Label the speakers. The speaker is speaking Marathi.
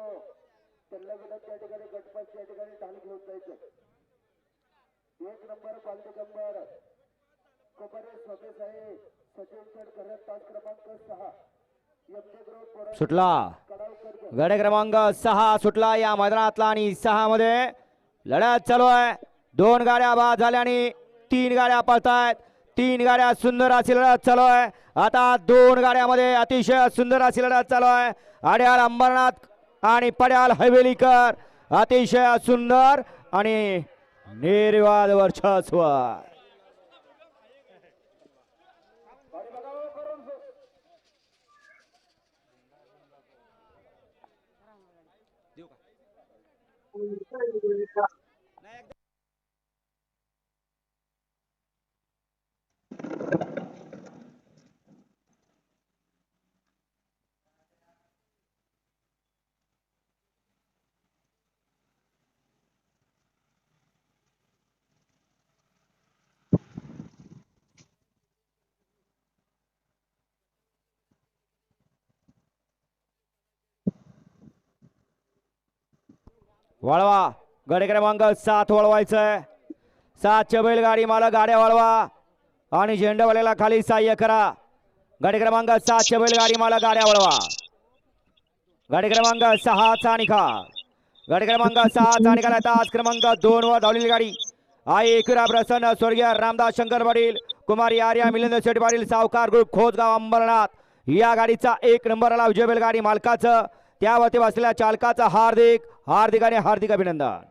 Speaker 1: मित्रांनो त्यांना विनंती त्या ठिकाणी गटपास या ठिकाणी घेऊन जायचं. एक नंबर बालदिगंबर कोपरे स्वतः साहेब सचिन तास क्रमांक सहा.
Speaker 2: सुटला. गडे क्रमांक सहा सुटला या मैदानातला आणि सहा मध्ये लढत चालू आहे. दोन गाड्या बाद झाल्या आणि तीन गाड्या पळतायत. तीन गाड्या सुंदर अशी लढत चालू आहे. आता दोन गाड्यामध्ये अतिशय सुंदर अशी लढत चालू आहे. अड्याळ अंबरनाथ आणि पड्याल हवेलीकर. अतिशय सुंदर आणि निर्वाद वर्चस्व. वळवा. गडे क्रमांक सात वळवायचंय. सातच्या बैलगाडी मला गाड्या वळवा. आणि झेंडवाल्याला खाली सहाय्य करा. गाडी क्रमांक सातच्या बैलगाडी मला गाड्या वळवा. गाडी क्रमांक सहाचा निकाल गाडी क्रमांक सहाचा निकाल तास क्रमांक दोन वर धावलेली गाडी. आई एकरा प्रसन्न स्वर्गीय रामदास शंकर पाटील कुमारी आर्या मिलिंद शेठ पाटील सावकार ग्रुप खोजगाव अंबरनाथ. या गाडीचा एक नंबर आला विजय बैलगाडी मालकाचं. त्यावरती बसलेल्या चालकाचं हार्दिक हार्दिक आणि हार्दिक अभिनंदन.